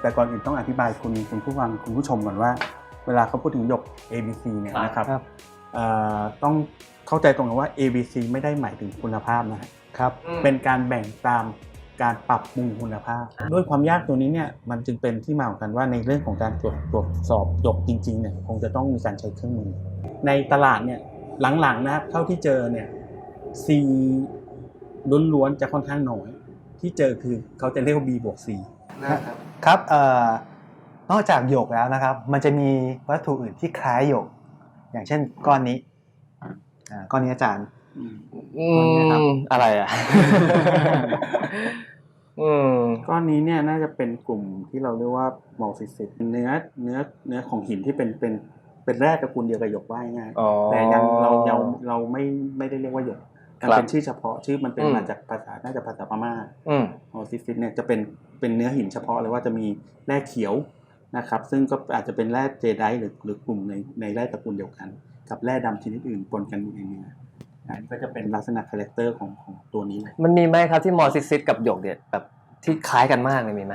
แต่ก่อนอื่นต้องอธิบายคุณคุณผู้ฟังคุณผู้ชมก่อนว่า เวลาเขาพูดถึงหยก ABC เนี่ยนะครับครับ เอ่อต้องเข้าใจตรงกันว่า ABC ไม่ได้หมายถึงคุณภาพนะฮะครับเป็นการแบ่งตามการปรับปรุงคุณภาพ ด้วยความยากตัวนี้เนี่ยมันจึงเป็นที่มาของกันว่าในเรื่องของการตรวจตรวจสอบหยกจริงๆเนี่ยคงจะต้องมีการใช้เครื่องมือ ในตลาดเนี่ยหลังๆนะครับเท่าที่เจอเนี่ย C ล้วนๆจะค่อนข้างน้อย ที่เจอคือเขาจะเรียกว่า B บวก C ครับ เอ่อนอกจากหยกแล้วนะครับ มันจะมีวัตถุอื่นที่คล้ายหยก อย่างเช่นก้อนนี้อ่าก้อนนี้อาจารย์ อืคนนี้ครับมอะไรอะ อืมก้อนนี้เนี่ยน่าจะเป็นกลุ่มที่เราเรียกว่า m อ l ซิซิตเนื้อเนื้อเนื้อของหินที่เป็นเป็นเป็นแร่ตระกูลเดียวกับหยกว่าง่ายๆอ๋อแต่ยังเราเราเราไม่ไม่ได้เรียกว่าหยกมันครับ เป็นชื่อเฉพาะชื่อมันเป็นอืมมาจากภาษาน่าจะภาษาพม่าอืมออซิซิตเนี่ยจะเป็นเป็นเนื้อหินเฉพาะเลยว่าจะมีแร่เขียวนะครับซึ่งก็อาจจะเป็นแร่เจไดหรือหรือกลุ่มในในแร่ตระกูลเดียวกัน กับแร่ดำชนิดอื่นปนกันอยู่ในเนื้ออันนี้ก็จะเป็นลักษณะคาแรคเตอร์ของของตัวนี้เลยมันมีไหมครับที่มอซิซิสกับหยกเนี่ยแบบที่คล้ายกันมากเลยมีไหม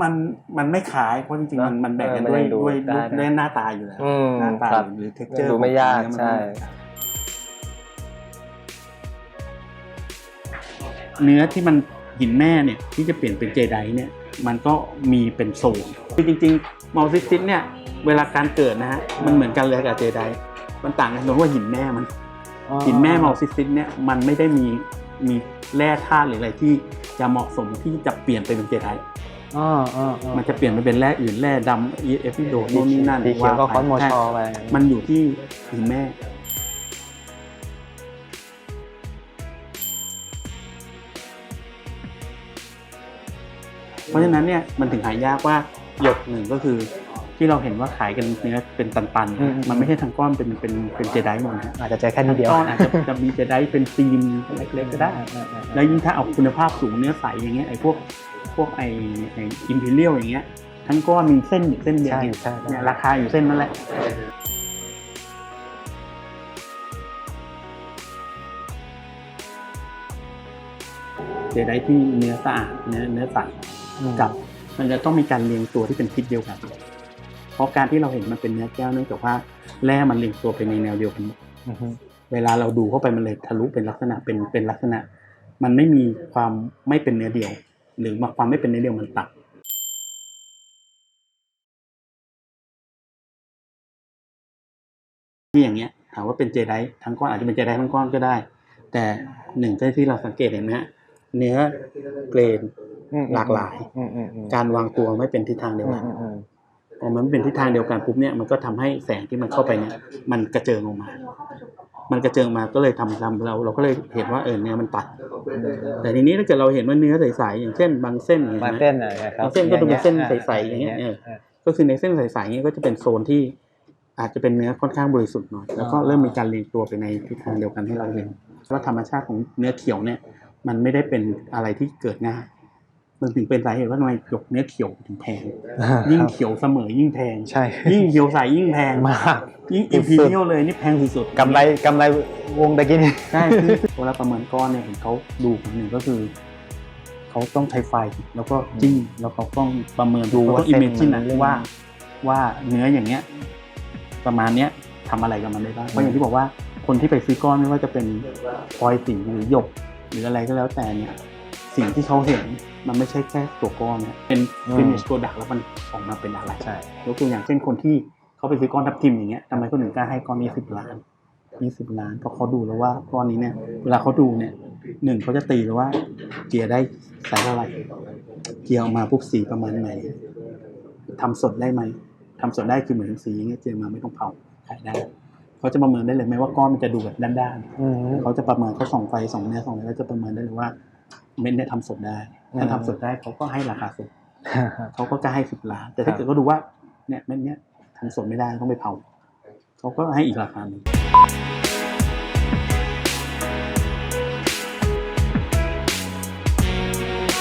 มันมันไม่คล้ายเพราะจริงๆมันเนอะมันแบ่งกันเออมันด้วยยังดูด้วยได้ด้วยนะหน้าตาอยู่แล้วอืมหน้าตาครับหรือเท็กเจอร์ดูไม่ยากใช่ เนื้อที่มันหินแม่เนี่ยที่จะเปลี่ยนเป็นเจไดเนี่ยมันก็มีเป็นโซนคือจริงๆมอลซิสซิสเนี่ยเวลาการเกิดนะฮะมันเหมือนกันเลยกับเจไดมันต่างกันตรงว่าหินแม่มัน หินแม่มอลซิสซิสเนี่ยมันไม่ได้มีมีแร่ธาตุหรืออะไรที่จะเหมาะสมที่จะเปลี่ยนไปเป็นเจไดอ๋ออ๋ออ๋อมันจะเปลี่ยนไปเป็นแร่อื่นแร่ดำเอฟฟิโดโน่นนี่นั่นสีเขียวก็คอนโมชอไปมันอยู่ที่หินแม่ เพราะฉะนั้นเนี่ยมันถึงหายากว่าหยกหนึ่งก็คือที่เราเห็นว่าขายกันเนื้อเป็นตันอืมๆมันไม่ใช่ทั้งก้อนเป็นเป็นเป็นเจไดหมดนะอาจจะเจอแค่นิดเดียวก้อนอาจจะจะมีเจไดเป็นฟิล์มเล็กๆก็ได้อ่าอ่าแล้วยิ่งถ้าเอาคุณภาพสูงเนื้อใสอย่างเงี้ยไอ้พวกพวกไอ้ไอ้อิมพีเรียลอย่างเงี้ยทั้งก้อนมีเส้นอยู่เส้นเดียวใช่เนี่ยใช่เนี่ยราคาอยู่เส้นนั่นแหละ เจไดที่เนื้อสะอาดเนื้อเนื้อใสกับ มันจะต้องมีการเรียงตัวที่เป็นทิศเดียวกัน เพราะการที่เราเห็นมันเป็นเนื้อแก้วเนื่องจากว่าแร่มันเรียงตัวไปในแนวเดียวกันหมดอือฮึเวลาเราดูเข้าไปมันเลยทะลุเป็นลักษณะเป็นเป็นลักษณะ มันไม่มีความไม่เป็นเนื้อเดียว หรือมาความไม่เป็นเนื้อเดียวมันตัดที่อย่างเงี้ยถามว่าเป็นเจไดทั้งก้อนอาจจะเป็นเจไดทั้งก้อนก็ได้ แต่หนึ่งที่เราสังเกตเห็นไหมฮะ เนื้อเกรนอืมหลากหลายอืมอืมอืมการวางตัวไม่เป็นทิศทางเดียวอืกัมนอืมอืมพอมันไม่เป็นทิศทางเดียวกันปุ๊บเนี่ยมันก็ทำให้แสงที่มันเข้าไปเนี่ย มันกระเจิงออกมา มันกระเจิงมาก็เลยทำทำเรา เราก็เลยเห็นว่าเออเนื้อมันตัด แต่ทีนี้ถ้าเกิดเราเห็นว่าเนื้อใสๆอย่างเช่น บางเส้นเนี่ยบางนะเส้นอะไรครับบางเส้นก็จะเป็นเส้นใสๆอย่างเงี้ยเออก็คือในเส้นใสๆเนี่ยก็จะเป็นโซนที่อาจจะเป็นเนื้อค่อนข้างบริสุทธิ์หน่อยแล้วก็เริ่มมีการเรียงตัวไปในทิศทางเดียวกันให้เราเห็นว่าธรรมชาติของเนื้อเขียวเนี่ย มันไม่ได้เป็นอะไรที่เกิดง่ายมันถึงเป็นสาเหตุว่าทำไมหยกเนื้อเขียวถึงแพง ยิ่งเขียวเสมอยิ่งแพง ใช่ ยิ่งเขียวใสยิ่งแพงมาก ยิ่งสุอิดมๆพีเรียลเลยนี่แพงสุดๆกำไรกำไรวงตะกี้นี่ใช่คือเวลาประเมินก้อนเนี่ยเห็นเขาดูคนหนึ่งก็คือเขาต้องใช้ไฟแล้วก็จิ้มแล้วเขาต้องประเมินดูว่าอิมเมจินนะว่า ว่าเนื้ออย่างเงี้ย ประมาณเนี้ยทำอะไรกับมันได้บ้างเพราะอย่างที่บอกว่าคนที่ไปซื้อก้อนไม่ว่าจะเป็นพลอยสีหรือหยก หรืออะไรก็แล้วแต่เนี่ย สิ่งที่เขาเห็นมันไม่ใช่แค่ตัวก้อนนะเป็นอืม finish product แล้วมันออกมาเป็นอะไรใช่ยกตัวอย่างเช่นคนที่เขาไปซื้อก้อนทับทิมอย่างเงี้ยทำไมคนถึงกล้าให้ก้อนนี้สิบล้านยี่สิบล้านเพราะเขาดูแล้วว่าก้อนนี้เนี่ยเวลาเขาดูเนี่ยหนึ่งเขาจะตีแล้วว่าเกียร์ได้สายเท่าไหร่เกียร์ออกมาปุ๊บสีประมาณไหนทำสดได้ไหมทำสดได้คือเหมือนสีอย่างเงี้ยเจียร์มาไม่ต้องเผาขายได้ เขาจะประเมินได้เลยไหมว่าก้อนมันจะดูแบบด้านอืมๆเขาจะประเมินเขาส่องไฟส่องเนื้อส่องอะไรแล้วจะประเมินได้เลยว่าเม็ดเนี่ยทำสดได้ถ้าทำสดได้เขาก็ให้ราคาสดเขาก็จะให้สิบล้าน แต่ถ้าเกิดเขาดูว่าเนี่ยเม็ดเนี้ยทำสดไม่ได้ต้องไปเผาเขาก็ให้อีกราคาหนึ่ง